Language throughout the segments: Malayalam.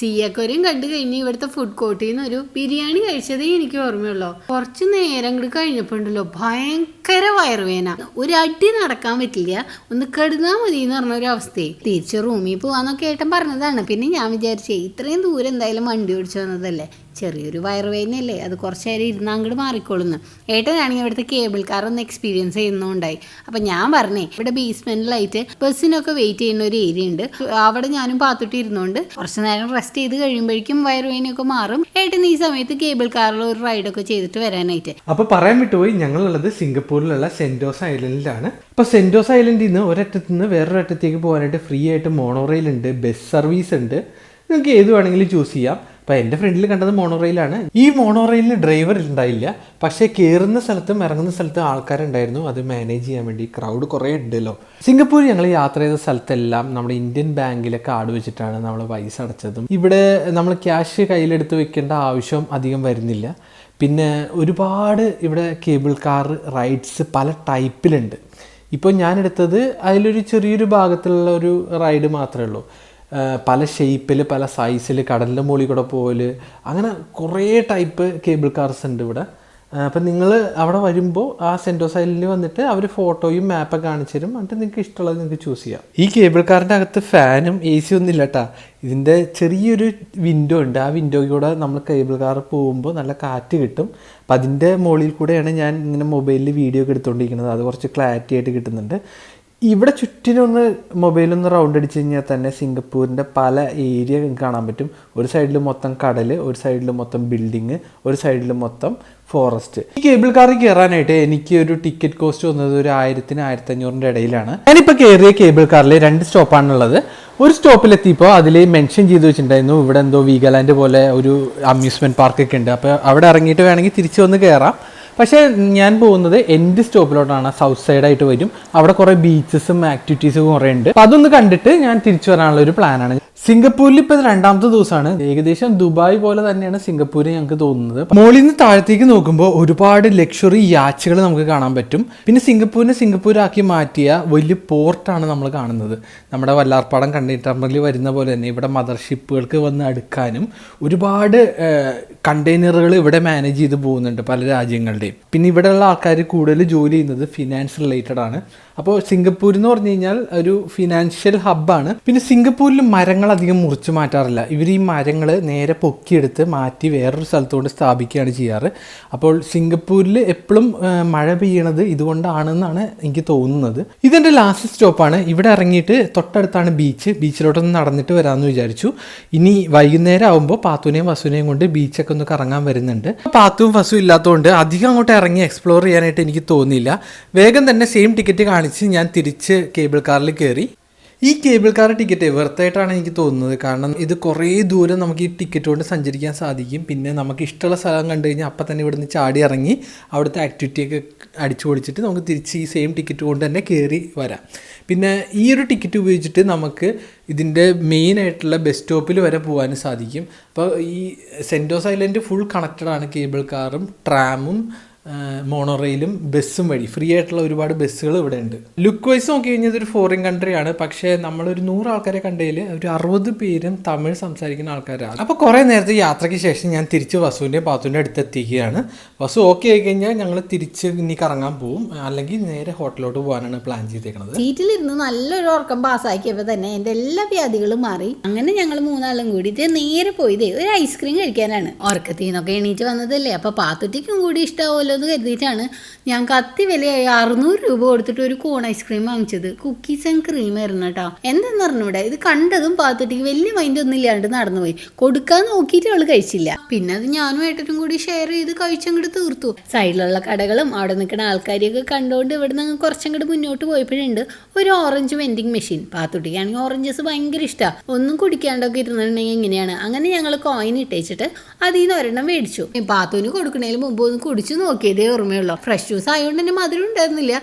സിയക്കൊരയും കണ്ടു കഴിഞ്ഞ് ഇവിടുത്തെ ഫുഡ് കോർട്ടിൽ നിന്ന് ഒരു ബിരിയാണി കഴിച്ചതേ എനിക്ക് ഓർമ്മയുള്ളൂ. കുറച്ച് നേരം കൂടി കഴിഞ്ഞപ്പോൾ ഉണ്ടല്ലോ ഭയങ്കര വയറുവേന ഒരു അടി നടക്കാൻ പറ്റില്ല. ഒന്ന് കെടുന്നാൽ മതി എന്ന് പറഞ്ഞ ഒരു അവസ്ഥയെ. തിരിച്ച് റൂമിൽ പോവാന്നൊക്കെ ഏട്ടൻ പറഞ്ഞതാണ്. പിന്നെ ഞാൻ വിചാരിച്ചേ ഇത്രയും ദൂരം എന്തായാലും വണ്ടി ഓടിച്ചു വന്നതല്ലേ? ചെറിയൊരു വയറുവേദനയല്ലേ? അത് കുറച്ച് നേരം ഇരുന്ന് അങ്ങോട്ട് മാറിക്കോളുന്നു. ഏട്ടനാണെങ്കിൽ ഇവിടുത്തെ കേബിൾ കാർ ഒന്ന് എക്സ്പീരിയൻസ് ചെയ്യുന്നുണ്ടായി. അപ്പം ഞാൻ പറഞ്ഞേ ഇവിടെ ബേസ്മെന്റിലായിട്ട് ബസ്സിനൊക്കെ വെയിറ്റ് ചെയ്യുന്ന ഒരു ഏരിയ ഉണ്ട്. അവിടെ ഞാനും പാത്തുട്ടി ഇരുന്നുകൊണ്ട് കുറച്ച് നേരം റെസ്റ്റ് ചെയ്ത് കഴിയുമ്പോഴേക്കും വയറുവേദനയൊക്കെ മാറും. ഏട്ടൻ ഈ സമയത്ത് കേബിൾ കാറിൽ ഒരു റൈഡൊക്കെ ചെയ്തിട്ട് വരാനായിട്ട്. അപ്പോൾ പറയാൻ വിട്ടുപോയി ഞങ്ങളുള്ളത് സിംഗപ്പൂരിലുള്ള സെന്റോസ് ഐലൻഡിലാണ്. അപ്പോൾ സെന്റോസ് ഐലൻഡിൽ നിന്ന് ഒരറ്റത്ത് നിന്ന് വേറൊരു അറ്റത്തേക്ക് പോകാനായിട്ട് ഫ്രീ ആയിട്ട് മോണോറെയിൽ ഉണ്ട് ബസ് സർവീസ് ഉണ്ട്. നിങ്ങൾക്ക് ഏത് വേണമെങ്കിലും ചൂസ് ചെയ്യാം. അപ്പോൾ എന്റെ ഫ്രണ്ടിൽ കണ്ടത് മോണോറെയിലാണ്. ഈ മോണോറെയിലിന് ഡ്രൈവർ ഉണ്ടായില്ല പക്ഷേ കയറുന്ന സ്ഥലത്തും ഇറങ്ങുന്ന സ്ഥലത്തും ആൾക്കാരുണ്ടായിരുന്നു. അത് മാനേജ് ചെയ്യാൻ വേണ്ടി ക്രൗഡ് കുറേ ഉണ്ടല്ലോ. സിംഗപ്പൂർ ഞങ്ങൾ യാത്ര ചെയ്ത സ്ഥലത്തെല്ലാം നമ്മുടെ ഇന്ത്യൻ ബാങ്കിലെ കാർഡ് വെച്ചിട്ടാണ് നമ്മൾ പൈസ അടച്ചതും. ഇവിടെ നമ്മൾ ക്യാഷ് കയ്യിലെടുത്ത് വെക്കേണ്ട ആവശ്യം അധികം വരുന്നില്ല. പിന്നെ ഒരുപാട് ഇവിടെ കേബിൾ കാർ റൈഡ്സ് പല ടൈപ്പിലുണ്ട് ഇപ്പോൾ ഞാനെടുത്തത് അതിലൊരു ചെറിയൊരു ഭാഗത്തുള്ള ഒരു റൈഡ് മാത്രമേ ഉള്ളൂ. പല ഷേപ്പിൽ പല സൈസിൽ കടലിന്റെ മുകളിൽ കൂടെ പോകൽ അങ്ങനെ കുറേ ടൈപ്പ് കേബിൾ കാർസ് ഉണ്ട് ഇവിടെ. അപ്പം നിങ്ങൾ അവിടെ വരുമ്പോൾ ആ സെന്റോസ് ഐലൻഡിൽ വന്നിട്ട് അവർ ഫോട്ടോയും മാപ്പൊക്കെ കാണിച്ചു തരും. എന്നിട്ട് നിങ്ങൾക്ക് ഇഷ്ടമുള്ളത് നിങ്ങൾക്ക് ചൂസ് ചെയ്യാം. ഈ കേബിൾ കാറിന്റെ അകത്ത് ഫാനും എ സി ഒന്നും ഇല്ല കേട്ടാ ഇതിന്റെ ചെറിയൊരു വിൻഡോ ഉണ്ട്. ആ വിൻഡോയിൽ കൂടെ നമ്മൾ കേബിൾ കാർ പോകുമ്പോൾ നല്ല കാറ്റ് കിട്ടും. അപ്പം അതിന്റെ മുകളിൽ കൂടെയാണ് ഞാൻ ഇങ്ങനെ മൊബൈലിൽ വീഡിയോ ഒക്കെ എടുത്തുകൊണ്ടിരിക്കുന്നത് അത് കുറച്ച് ക്ലാരിറ്റി ആയിട്ട് കിട്ടുന്നുണ്ട്. ഇവിടെ ചുറ്റിനൊന്ന് മൊബൈലൊന്ന് റൗണ്ട് അടിച്ച് കഴിഞ്ഞാൽ തന്നെ സിംഗപ്പൂരിന്റെ പല ഏരിയ കാണാൻ പറ്റും. ഒരു സൈഡിൽ മൊത്തം കടൽ ഒരു സൈഡിൽ മൊത്തം ബിൽഡിങ് ഒരു സൈഡിൽ മൊത്തം ഫോറസ്റ്റ് ഈ കേബിൾ കാറിൽ കയറാനായിട്ട് എനിക്ക് ഒരു ടിക്കറ്റ് കോസ്റ്റ് വന്നത് ഒരു ആയിരത്തിന് ആയിരത്തി അഞ്ഞൂറിന്റെ ഇടയിലാണ് ഞാനിപ്പോൾ കയറിയ കേബിൾ കാറിൽ രണ്ട് സ്റ്റോപ്പാണുള്ളത് ഒരു സ്റ്റോപ്പിലെത്തിയപ്പോൾ അതിൽ മെൻഷൻ ചെയ്ത് വെച്ചിട്ടുണ്ടായിരുന്നു. ഇവിടെ എന്തോ വീഗലാൻഡ് പോലെ ഒരു അമ്യൂസ്മെന്റ് പാർക്കൊക്കെ ഉണ്ട്. അപ്പോൾ അവിടെ ഇറങ്ങിയിട്ട് വേണമെങ്കിൽ തിരിച്ചു വന്ന് കയറാം പക്ഷേ ഞാൻ പോകുന്നത് എൻഡ് സ്റ്റോപ്പിലോട്ടാണ്. സൗത്ത് സൈഡായിട്ട് വരും. അവിടെ കുറേ ബീച്ചസും ആക്ടിവിറ്റീസും കുറേ ഉണ്ട്. അപ്പോൾ അതൊന്ന് കണ്ടിട്ട് ഞാൻ തിരിച്ചു വരാനുള്ള ഒരു പ്ലാനാണ് സിംഗപ്പൂരിൽ ഇപ്പൊ ഇത് രണ്ടാമത്തെ ദിവസമാണ്. ഏകദേശം ദുബായ് പോലെ തന്നെയാണ് സിംഗപ്പൂരിൽ ഞങ്ങൾക്ക് തോന്നുന്നത്. മുകളിൽ നിന്ന് താഴത്തേക്ക് നോക്കുമ്പോൾ ഒരുപാട് ലക്ഷറി യാച്ചുകൾ നമുക്ക് കാണാൻ പറ്റും. പിന്നെ സിംഗപ്പൂരിനെ സിംഗപ്പൂരാക്കി മാറ്റിയ വലിയ പോർട്ടാണ് നമ്മൾ കാണുന്നത്. നമ്മുടെ വല്ലാർപ്പാടം കണ്ടെയ്നറിൽ വരുന്ന പോലെ തന്നെ ഇവിടെ മദർഷിപ്പുകൾക്ക് വന്ന് അടുക്കാനും ഒരുപാട് കണ്ടെയ്നറുകൾ ഇവിടെ മാനേജ് ചെയ്ത് പോകുന്നുണ്ട് പല രാജ്യങ്ങളുടെയും. പിന്നെ ഇവിടെയുള്ള ആൾക്കാർ കൂടുതൽ ജോലി ചെയ്യുന്നത് ഫിനാൻസ് റിലേറ്റഡ് ആണ്. അപ്പോൾ സിംഗപ്പൂർ എന്ന് പറഞ്ഞു കഴിഞ്ഞാൽ ഒരു ഫിനാൻഷ്യൽ ഹബ്ബാണ് പിന്നെ സിംഗപ്പൂരിൽ മരങ്ങൾ അധികം മുറിച്ച് മാറ്റാറില്ല. ഇവർ ഈ മരങ്ങൾ നേരെ പൊക്കിയെടുത്ത് മാറ്റി വേറൊരു സ്ഥലത്തോട്ട് സ്ഥാപിക്കുകയാണ് ചെയ്യാറ്. അപ്പോൾ സിംഗപ്പൂരിൽ എപ്പോഴും മഴ പെയ്യണത് ഇതുകൊണ്ടാണെന്നാണ് എനിക്ക് തോന്നുന്നത്. ഇതെന്റെ ലാസ്റ്റ് സ്റ്റോപ്പാണ്. ഇവിടെ ഇറങ്ങിയിട്ട് തൊട്ടടുത്താണ് ബീച്ച്. ബീച്ചിലോട്ടൊന്ന് നടന്നിട്ട് വരാമെന്ന് വിചാരിച്ചു. ഇനി വൈകുന്നേരം ആകുമ്പോൾ പാത്തുവിനെയും വസുവിനെയും കൊണ്ട് ബീച്ചൊക്കെ ഒന്ന് കറങ്ങാൻ വരുന്നുണ്ട്. പാത്തും വസു ഇല്ലാത്തതുകൊണ്ട് അധികം അങ്ങോട്ട് ഇറങ്ങി എക്സ്പ്ലോർ ചെയ്യാനായിട്ട് എനിക്ക് തോന്നിയില്ല. വേഗം തന്നെ സെയിം ടിക്കറ്റ് കാണിച്ച് ഞാൻ തിരിച്ച് കേബിൾ കാറിൽ കയറി. ഈ കേബിൾ കാർ ടിക്കറ്റ് വെറുതായിട്ടാണ് എനിക്ക് തോന്നുന്നത്. കാരണം ഇത് കുറേ ദൂരം നമുക്ക് ഈ ടിക്കറ്റ് കൊണ്ട് സഞ്ചരിക്കാൻ സാധിക്കും. പിന്നെ നമുക്ക് ഇഷ്ടമുള്ള സ്ഥലം കണ്ടു കഴിഞ്ഞാൽ അപ്പം തന്നെ ഇവിടുന്ന് ചാടി ഇറങ്ങി അവിടുത്തെ ആക്ടിവിറ്റിയൊക്കെ അടിച്ചു പൊളിച്ചിട്ട് നമുക്ക് തിരിച്ച് ഈ സെയിം ടിക്കറ്റ് കൊണ്ട് തന്നെ കയറി വരാം. പിന്നെ ഈ ഒരു ടിക്കറ്റ് ഉപയോഗിച്ചിട്ട് നമുക്ക് ഇതിന്റെ മെയിൻ ആയിട്ടുള്ള ബസ് സ്റ്റോപ്പിൽ വരെ പോകാനും സാധിക്കും. അപ്പോൾ ഈ സെന്റോസ് ഐലൻഡ് ഫുൾ കണക്റ്റഡ് ആണ് കേബിൾ കാറും ട്രാമും മോണോറെയിലും ബസ്സും വഴി. ഫ്രീ ആയിട്ടുള്ള ഒരുപാട് ബസ്സുകൾ ഇവിടെ ഉണ്ട്. ലുക്ക് വൈസ് നോക്കി കഴിഞ്ഞാൽ ഇതൊരു ഫോറിൻ കൺട്രി കൺട്രിയാണ് പക്ഷേ നമ്മളൊരു നൂറ് ആൾക്കാരെ കണ്ടതിൽ ഒരു അറുപത് പേരും തമിഴ് സംസാരിക്കുന്ന ആൾക്കാരാണ്. അപ്പോൾ കുറേ നേരത്തെ യാത്രയ്ക്ക് ശേഷം ഞാൻ തിരിച്ച് വസുവിന്റെ പാത്തുവിന്റെ അടുത്ത് എത്തിക്കുകയാണ് വസു ഓക്കെ ആയി കഴിഞ്ഞാൽ ഞങ്ങൾ തിരിച്ച് ഇനി കറങ്ങാൻ പോവും. അല്ലെങ്കിൽ നേരെ ഹോട്ടലിലോട്ട് പോകാനാണ് പ്ലാൻ ചെയ്തേക്കുന്നത് സീറ്റിലിരുന്ന് നല്ലൊരു ഉറക്കം പാസ്സാക്കിയപ്പോൾ തന്നെ എന്റെ എല്ലാ വ്യാധികളും മാറി. അങ്ങനെ ഞങ്ങൾ മൂന്നാളും കൂടിയിട്ട് നേരെ പോയത് ഒരു ഐസ്ക്രീം കഴിക്കാനാണ്. ഉറക്കത്തിൽ നിന്നൊക്കെ എണീറ്റ് വന്നതല്ലേ? അപ്പോൾ പാത്തുറ്റിക്കും കൂടി ഇഷ്ടാവുമല്ലോ എന്ന് കരുതിയിട്ടാണ് ഞാൻ കത്തി വിലയായി അറുന്നൂറ് രൂപ കൊടുത്തിട്ട് ഒരു കോൺ ഐസ്ക്രീം വാങ്ങിച്ചത്. കുക്കീസ് ആൻഡ് ക്രീം ആയിരുന്നു കേട്ടോ. എന്താണെന്ന് പറഞ്ഞൂടെ ഇത് കണ്ടതും പാത്തുട്ടിക്ക് വലിയ മൈൻഡ് ഒന്നും ഇല്ലാണ്ട് നടന്നുപോയി. കൊടുക്കാൻ നോക്കിയിട്ട് അവൾ കഴിച്ചില്ല. പിന്നെ അത് ഞാനും ഏട്ടനും കൂടി ഷെയർ ചെയ്ത് കഴിച്ചങ്ങോട്ട് തീർത്തു. സൈഡിലുള്ള കടകളും അവിടെ നിൽക്കുന്ന ആൾക്കാരെയൊക്കെ കണ്ടുകൊണ്ട് ഇവിടെ നിന്ന് കുറച്ചങ്ങോട്ട് മുന്നോട്ട് പോയപ്പോഴുണ്ട് ഒരു ഓറഞ്ച് വെൻഡിങ് മെഷീൻ പാത്തുട്ടിക്കാണെങ്കിൽ ഓറഞ്ചസ് ഭയങ്കര ഇഷ്ടമാണ് ഒന്നും കുടിക്കാണ്ടൊക്കെ ഇരുന്നിട്ടുണ്ടെങ്കിൽ എങ്ങനെയാണ്? അങ്ങനെ ഞങ്ങൾ കോയിൻ ഇട്ടേച്ചിട്ട് അതിൽ നിന്ന് ഒരെണ്ണം മേടിച്ചു. പാത്തുവിന് കൊടുക്കുന്നതിന് മുമ്പ് ഒന്ന് കുടിച്ചു നോക്കി. നോക്കിയതേ ഓർമ്മയുള്ളൂ. ഫ്രഷ് ജ്യൂസ് ആയതുകൊണ്ട് തന്നെ മധുരം ഉണ്ടായിരുന്നില്ല.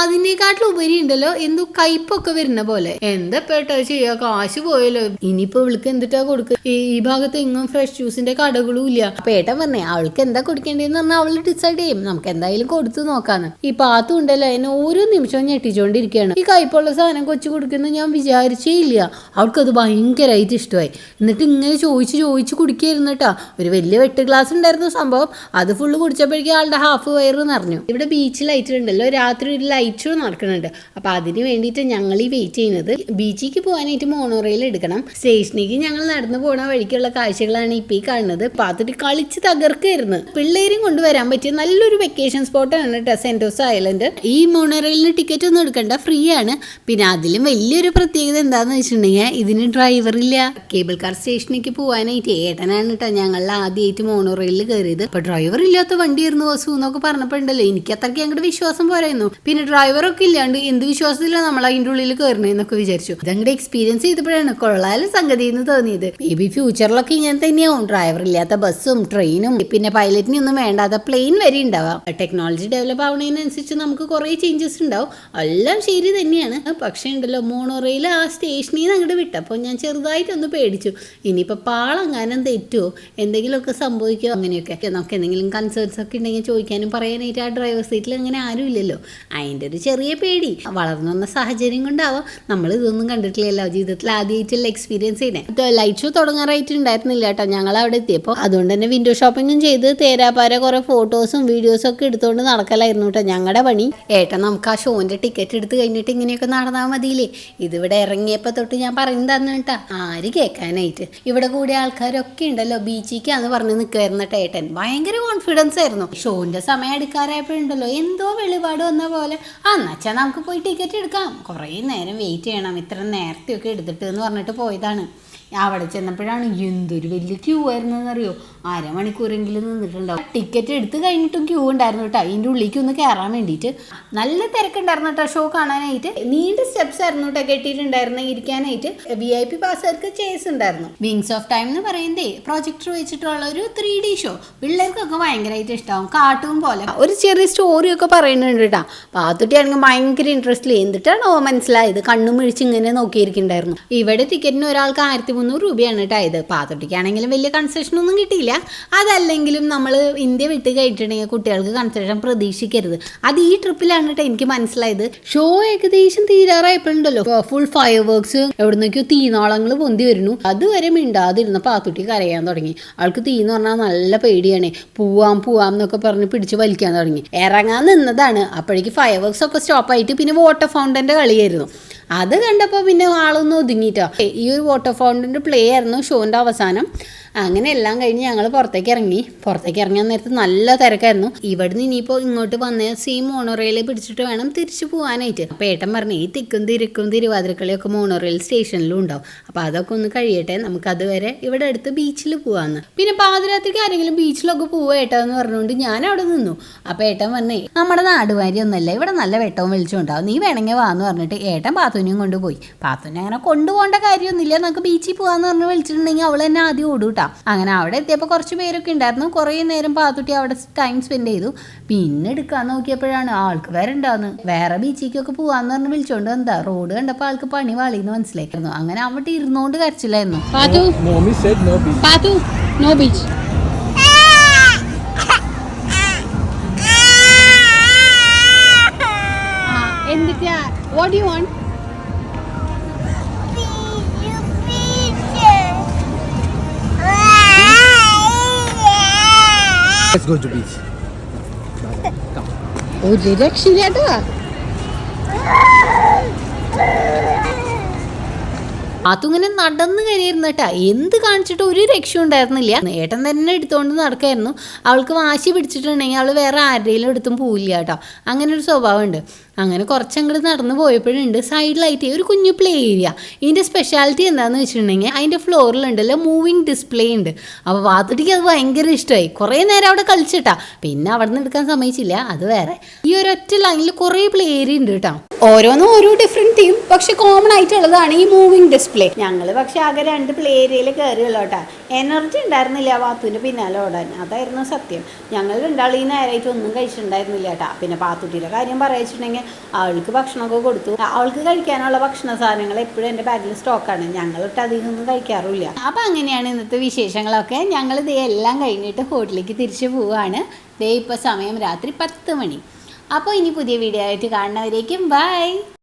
അതിനേക്കാട്ടിലും ഉപരി ഉണ്ടല്ലോ എന്തോ കയ്പൊക്കെ വരുന്ന പോലെ. എന്താ പെട്ടോ ചെയ്യാ? കാശ് പോയല്ലോ. ഇനിയിപ്പോ ഇവൾക്ക് എന്തിട്ടാ കൊടുക്കുക ഈ ഭാഗത്ത് എങ്ങും ഫ്രഷ് ജ്യൂസിന്റെ കടകളും ഇല്ല. അപ്പൊ ഏട്ടൻ പറഞ്ഞേ അവൾക്ക് എന്താ കൊടുക്കേണ്ടതെന്ന് പറഞ്ഞാൽ അവൾ ഡിസൈഡ് ചെയ്യും. നമുക്ക് എന്തായാലും കൊടുത്തു നോക്കാന്ന്. ഈ പാത്തും ഉണ്ടല്ലോ എന്നെ ഓരോ നിമിഷവും ഞെട്ടിച്ചോണ്ടിരിക്കുകയാണ്. ഈ കയ്പുള്ള സാധനം കൊച്ചു കൊടുക്കുന്ന ഞാൻ വിചാരിച്ചേ ഇല്ല. അവൾക്കത് ഭയങ്കരമായിട്ട് ഇഷ്ടമായി. എന്നിട്ട് ഇങ്ങനെ ചോദിച്ച് ചോദിച്ച് കുടിക്കായിരുന്നു കേട്ടോ. ഒരു വലിയ വെട്ട് ഗ്ലാസ് ഉണ്ടായിരുന്നു സംഭവം. അത് ഫുള്ള് കുടിച്ചപ്പോഴേക്കും ആളുടെ ഹാഫ് വയർ നിറഞ്ഞു. ഇവിടെ ബീച്ച് ലൈറ്റ് ഉണ്ടല്ലോ. രാത്രി ഒരു ലൈറ്റ് ഷോ നടക്കുന്നുണ്ട്. അപ്പൊ അതിന് വേണ്ടിയിട്ട് ഞങ്ങൾ ഈ വെയിറ്റ് ചെയ്യുന്നത്. ബീച്ചിലേക്ക് പോകാനായിട്ട് മോണോറയിൽ എടുക്കണം. സ്റ്റേഷനിലേക്ക് ഞങ്ങൾ നടന്നു പോണ വഴിക്കുള്ള കാഴ്ചകളാണ് ഇപ്പൊ ഈ കാണുന്നത്. പാത്തിട്ട് കളിച്ച് തകർക്കായിരുന്നു. പിള്ളേരും കൊണ്ടുവരാൻ പറ്റിയ നല്ലൊരു വെക്കേഷൻ സ്പോട്ടാണ് കേട്ടോ സെന്റോസ് ഐലൻഡ് ഈ മോണോറയിലിന് ടിക്കറ്റ് ഒന്നും എടുക്കണ്ട. ഫ്രീ ആണ്. പിന്നെ അതിലും വലിയൊരു പ്രത്യേകത എന്താന്ന് വെച്ചിട്ടുണ്ടെങ്കിൽ ഇതിന് ഡ്രൈവർ ഇല്ല. കേബിൾ കാർ സ്റ്റേഷനിലേക്ക് പോകാനായിട്ട് ഏട്ടനാണ് കേട്ടോ ഞങ്ങൾ ആദ്യമായിട്ട് മോണോറയിലിൽ കയറിയത്. അപ്പൊ ഡ്രൈവർ ഇല്ലാത്ത വണ്ടിയായിരുന്നു വസു എന്നൊക്കെ പറഞ്ഞപ്പോണ്ടല്ലോ എനിക്ക് അത്രയ്ക്ക് അങ്ങോട്ട് വിശ്വാസം പോരായിരുന്നു. പിന്നെ ഡ്രൈവറൊക്കെ ഇല്ലാണ്ട് എന്ത് വിശ്വാസത്തിലാണ് നമ്മൾ അതിന്റെ ഉള്ളിൽ കയറണേ എന്നൊക്കെ വിചാരിച്ചു. അതങ്ങോട്ട് എക്സ്പീരിയൻസ് ചെയ്തപ്പോഴാണ് കൊള്ളാലും സംഗതി എന്ന് തോന്നിയത്. മേ ബി ഫ്യൂച്ചറിലൊക്കെ ഇങ്ങനെ തന്നെയാവും. ഡ്രൈവർ ഇല്ലാത്ത ബസ്സും ട്രെയിനും പിന്നെ പൈലറ്റിനെ ഒന്നും വേണ്ടാത്ത പ്ലെയിൻ വരെ ഉണ്ടാവാം ടെക്നോളജി ഡെവലപ്പ് ആവുന്നതിനനുസരിച്ച് നമുക്ക് കുറേ ചേഞ്ചസ് ഉണ്ടാവും എല്ലാം ശരി തന്നെയാണ്. പക്ഷേ ഉണ്ടല്ലോ മോണോറയിൽ ആ സ്റ്റേഷനിൽ നിന്ന് അങ്ങോട്ട് വിട്ടപ്പോൾ ഞാൻ ചെറുതായിട്ടൊന്ന് പേടിച്ചു. ഇനിയിപ്പോൾ പാളങ്ങാനം തെറ്റുമോ എന്തെങ്കിലുമൊക്കെ സംഭവിക്കുമോ അങ്ങനെയൊക്കെ. നമുക്ക് എന്തെങ്കിലും കൺസേൺസ് ഒക്കെ ഉണ്ടെങ്കിൽ ചോദിക്കാനും പറയാനായിട്ട് ആ ഡ്രൈവർ സീറ്റിൽ അങ്ങനെ ആരും ഇല്ലല്ലോ. അതിന്റെ ഒരു ചെറിയ പേടി. വളർന്നു വന്ന സാഹചര്യം കൊണ്ടാവാം നമ്മൾ ഇതൊന്നും കണ്ടിട്ടില്ലല്ലോ. ജീവിതത്തിൽ ആദ്യമായിട്ടുള്ള എക്സ്പീരിയൻസ് ചെയ്യുന്നത് ലൈറ്റ് ഷോ തുടങ്ങാറായിട്ടുണ്ടായിരുന്നില്ല കേട്ടോ. ഞങ്ങൾ അവിടെ എത്തിയപ്പോൾ അതുകൊണ്ട് തന്നെ വിൻഡോ ഷോപ്പിങ്ങും ചെയ്ത് തേരാപ്പാര കുറേ ഫോട്ടോസും വീഡിയോസും ഒക്കെ എടുത്തുകൊണ്ട് നടക്കലായിരുന്നു കേട്ടോ ഞങ്ങളുടെ പണി. ഏട്ടാ നമുക്ക് ആ ഷോന്റെ ടിക്കറ്റ് എടുത്ത് കഴിഞ്ഞിട്ട് ഇങ്ങനെയൊക്കെ നടന്നാൽ മതിയില്ലേ? ഇതിവിടെ ഇറങ്ങിയപ്പോൾ തൊട്ട് ഞാൻ പറയുന്നതാണ് കേട്ടാ. ആര് കേൾക്കാനായിട്ട്? ഇവിടെ കൂടിയ ആൾക്കാരൊക്കെ ഉണ്ടല്ലോ. ബീച്ചിക്കാന്ന് പറഞ്ഞ് നിൽക്കുമായിരുന്ന ഏട്ടൻ. ഭയങ്കര കോൺഫിഡൻസ് ആയിരുന്നു. ഷോന്റെ സമയം എടുക്കാറായപ്പോഴുണ്ടല്ലോ എന്തോ വെളിപാട് വന്ന പോലെ. ആ എന്നുവെച്ചാൽ നമുക്ക് പോയി ടിക്കറ്റ് എടുക്കാം. കുറേ നേരം വെയിറ്റ് ചെയ്യണം. ഇത്ര നേരത്തെയൊക്കെ എടുത്തിട്ട് എന്ന് പറഞ്ഞിട്ട് പോയതാണ്. അവിടെ ചെന്നപ്പോഴാണ് എന്തൊരു വലിയ ക്യൂ ആയിരുന്നു അറിയോ അരമണിക്കൂറെങ്കിലും നിന്നിട്ടുണ്ടാവും ടിക്കറ്റ് എടുത്ത് കഴിഞ്ഞിട്ടും ക്യൂ ഉണ്ടായിരുന്നു കേട്ടോ അതിന്റെ ഉള്ളിലേക്ക് ഒന്ന് കയറാൻ വേണ്ടിയിട്ട്. നല്ല തിരക്കുണ്ടായിരുന്നു കേട്ടോ ഷോ കാണാനായിട്ട്. നീണ്ട സ്റ്റെപ്സ് ആയിരുന്നു കേട്ടോ കെട്ടിയിട്ടുണ്ടായിരുന്നു ഇരിക്കാനായിട്ട്. വി ഐ പി പാസ്സുകാർക്ക് ചേസ് ഉണ്ടായിരുന്നു. വിങ്സ് ഓഫ് ടൈം എന്ന് പറയുന്നതേ പ്രൊജക്ടർ വെച്ചിട്ടുള്ള ഒരു ത്രീ ഡി ഷോ പിള്ളേർക്കൊക്കെ ഭയങ്കരമായിട്ട് ഇഷ്ടമാവും കാർട്ടൂൺ പോലെ. ഒരു ചെറിയ സ്റ്റോറിയൊക്കെ പറയുന്നുണ്ട് കേട്ടോ പാത്തുട്ടിയാണെങ്കിൽ ഭയങ്കര ഇൻട്രസ്റ്റിൽ എന്നിട്ടാണോ മനസ്സിലായത്? കണ്ണും മിഴിച്ച് ഇങ്ങനെ നോക്കിയിരിക്കുന്നുണ്ടായിരുന്നു. ഇവിടെ ടിക്കറ്റിന് ഒരാൾക്ക് ആയിരത്തി മുന്നൂറ് രൂപയാണ് കേട്ടോ ഇത് പാത്തുട്ടിക്കാണെങ്കിലും വലിയ കൺസെഷൻ ഒന്നും കിട്ടിയില്ല. അതല്ലെങ്കിലും നമ്മൾ ഇന്ത്യ വിട്ട് കഴിഞ്ഞിട്ടുണ്ടെങ്കിൽ കുട്ടികൾക്ക് കൺസെഷൻ പ്രതീക്ഷിക്കരുത്. അത് ഈ ട്രിപ്പിലാണ് കേട്ടോ എനിക്ക് മനസ്സിലായത്. ഷോ ഏകദേശം തീരാറായപ്പോഴുണ്ടല്ലോ. ഫുൾ ഫയർ വർക്ക്സ് എവിടുന്നൊക്കെയോ തീനാളങ്ങൾ പൊന്തി വരുന്നു. അതുവരെ മിണ്ടാതിരുന്ന പാത്തുട്ടി കരയാൻ തുടങ്ങി. ആൾക്ക് തീ എന്ന് പറഞ്ഞാൽ നല്ല പേടിയാണ്. പോവാം പോവാം എന്നൊക്കെ പറഞ്ഞ് പിടിച്ച് വലിക്കാൻ തുടങ്ങി. ഇറങ്ങാൻ നിന്നതാണ്. അപ്പോഴേക്ക് ഫയർ വർക്ക്സ് ഒക്കെ സ്റ്റോപ്പായിട്ട് പിന്നെ വാട്ടർ ഫൗണ്ടന്റെ കളിയായിരുന്നു. അത് കണ്ടപ്പോൾ പിന്നെ ആളൊന്ന് ഒതുങ്ങിയിട്ടോ ഈ ഒരു വാട്ടർ ഫൗണ്ടിന്റെ പ്ലേ ആയിരുന്നു ഷോന്റെ അവസാനം. അങ്ങനെ എല്ലാം കഴിഞ്ഞ് ഞങ്ങൾ പുറത്തേക്ക് ഇറങ്ങി. പുറത്തേക്ക് ഇറങ്ങിയ നേരത്ത് നല്ല തിരക്കായിരുന്നു. ഇവിടുന്ന് ഇനിയിപ്പോൾ ഇങ്ങോട്ട് വന്ന് സെയിം മോണോറെയിൽ പിടിച്ചിട്ട് വേണം തിരിച്ചു പോകാനായിട്ട് അപ്പോൾ ഏട്ടൻ പറഞ്ഞു ഈ തിക്കും തിരക്കും തിരുവാതിരക്കളിയൊക്കെ മോണോറെയിൽ സ്റ്റേഷനിലും ഉണ്ടാവും. അപ്പോൾ അതൊക്കെ ഒന്ന് കഴിയട്ടെ. നമുക്ക് അതുവരെ ഇവിടെ അടുത്ത് ബീച്ചിൽ പോകാമെന്ന് പിന്നെ പാതിരാത്രിക്ക് ആരെങ്കിലും ബീച്ചിലൊക്കെ പോവുക ഏട്ടാ എന്ന് പറഞ്ഞുകൊണ്ട് ഞാൻ അവിടെ നിന്നു. അപ്പോൾ ഏട്ടൻ പറഞ്ഞേ നമ്മുടെ നാടുവാരി ഒന്നല്ല? ഇവിടെ നല്ല വെട്ടവും വെളിച്ചം ഉണ്ടാവും. നീ വേണമെങ്കിൽ വാന്ന് പറഞ്ഞിട്ട് ഏട്ടൻ പാത്തുനെയും കൊണ്ടുപോയി. പാത്തുനെ അങ്ങനെ കൊണ്ടുപോകേണ്ട കാര്യമൊന്നുമില്ല. നമുക്ക് ബീച്ചിൽ പോകാന്ന് പറഞ്ഞ് വിളിച്ചിട്ടുണ്ടെങ്കിൽ അവൾ തന്നെ ആദ്യം ഓടൂട്ടാ അങ്ങനെ അവിടെ എത്തിയപ്പോൾ കുറച്ച് പേരൊക്കെ ഉണ്ടായിരുന്നു. കുറേ നേരം പാത്തുട്ടി അവിടെ ടൈം സ്പെൻഡ് ചെയ്തു. പിന്നെ എടുക്കാൻ നോക്കിയപ്പോഴാണ് ആൾക്ക് വേറെ ഉണ്ടാവുന്നു വേറെ ബീച്ചിലേക്കൊക്കെ പോവാന്ന് പറഞ്ഞ് വിളിച്ചോണ്ട് എന്താ റോഡ് കണ്ടപ്പോൾ ആൾക്ക് പണി വാളിന്ന് മനസ്സിലായിരുന്നു. അങ്ങനെ അവിടെ ഇരുന്നോണ്ട് കരച്ചില്ലായിരുന്നു Pathu. Mommy said no beach Pathu no beach എന്തൊക്കെയാ? What you want let's to to beach ഒരു രക്ഷയില്ലാട്ടോ അതുങ്ങനെ നടന്ന് കയറിയിരുന്നു കേട്ടാ. എന്ത് കാണിച്ചിട്ട് ഒരു രക്ഷയും ഉണ്ടായിരുന്നില്ല. ഏട്ടൻ തന്നെ എടുത്തുകൊണ്ട് നടക്കായിരുന്നു. അവൾക്ക് വാശി പിടിച്ചിട്ടുണ്ടെങ്കിൽ അവൾ വേറെ ആരുടെയും എടുത്തും പോവില്ല കേട്ടോ. അങ്ങനെ ഒരു സ്വഭാവമുണ്ട്. അങ്ങനെ കുറച്ചങ്ങോട്ട് നടന്നു പോയപ്പോഴുണ്ട്. സൈഡിലായിട്ട് ഒരു കുഞ്ഞു പ്ലേ ഏരിയ ഇതിന്റെ സ്പെഷ്യാലിറ്റി എന്താണെന്ന് വെച്ചിട്ടുണ്ടെങ്കിൽ അതിന്റെ ഫ്ലോറിലുണ്ടല്ലോ മൂവിങ് ഡിസ്പ്ലേ ഉണ്ട്. അപ്പോൾ വാത്തുട്ടിക്ക് അത് ഭയങ്കര ഇഷ്ടമായി കുറേ നേരം അവിടെ കളിച്ചിട്ടാ. പിന്നെ അവിടെ നിന്ന് എടുക്കാൻ സമ്മതിച്ചില്ല. അത് വേറെ. ഈ ഒരൊറ്റ ലൈനിൽ കുറേ പ്ലേ ഏരിയ ഉണ്ട് കേട്ടോ. ഓരോന്നും ഓരോ ഡിഫറെന്റ് തീം പക്ഷെ കോമൺ ആയിട്ടുള്ളതാണ് ഈ മൂവിങ് ഡിസ്പ്ലേ ഞങ്ങൾ പക്ഷെ ആകെ രണ്ട് പ്ലേ ഏരിയയിൽ കയറിയുള്ളൂ കേട്ടോ. എനർജി ഉണ്ടായിരുന്നില്ല വാത്തുവിന്റെ പിന്നാലെ ഓടാൻ. അതായിരുന്നു സത്യം. ഞങ്ങൾ രണ്ടാളും ഈ നേരമായിട്ട് ഒന്നും കഴിച്ചിട്ടുണ്ടായിരുന്നില്ല കേട്ടാ. പിന്നെ പാത്തുട്ടിയുടെ കാര്യം പറയാച്ചിട്ടുണ്ടെങ്കിൽ അവൾക്ക് ഭക്ഷണമൊക്കെ കൊടുത്തു. അവൾക്ക് കഴിക്കാനുള്ള ഭക്ഷണ സാധനങ്ങൾ എപ്പോഴും എന്റെ ബാഗിൽ സ്റ്റോക്കാണ് ഞങ്ങളിട്ട് അധികം ഒന്നും കഴിക്കാറില്ല അപ്പം അങ്ങനെയാണ് ഇന്നത്തെ വിശേഷങ്ങളൊക്കെ. ഞങ്ങൾ ഇതേ എല്ലാം കഴിഞ്ഞിട്ട് ഹോട്ടലിലേക്ക് തിരിച്ചു പോവുകയാണ് ദേ ഇപ്പോൾ സമയം രാത്രി പത്ത് മണി. അപ്പോൾ ഇനി പുതിയ വീഡിയോ ആയിട്ട് കാണുന്നവരേക്കും ബൈ.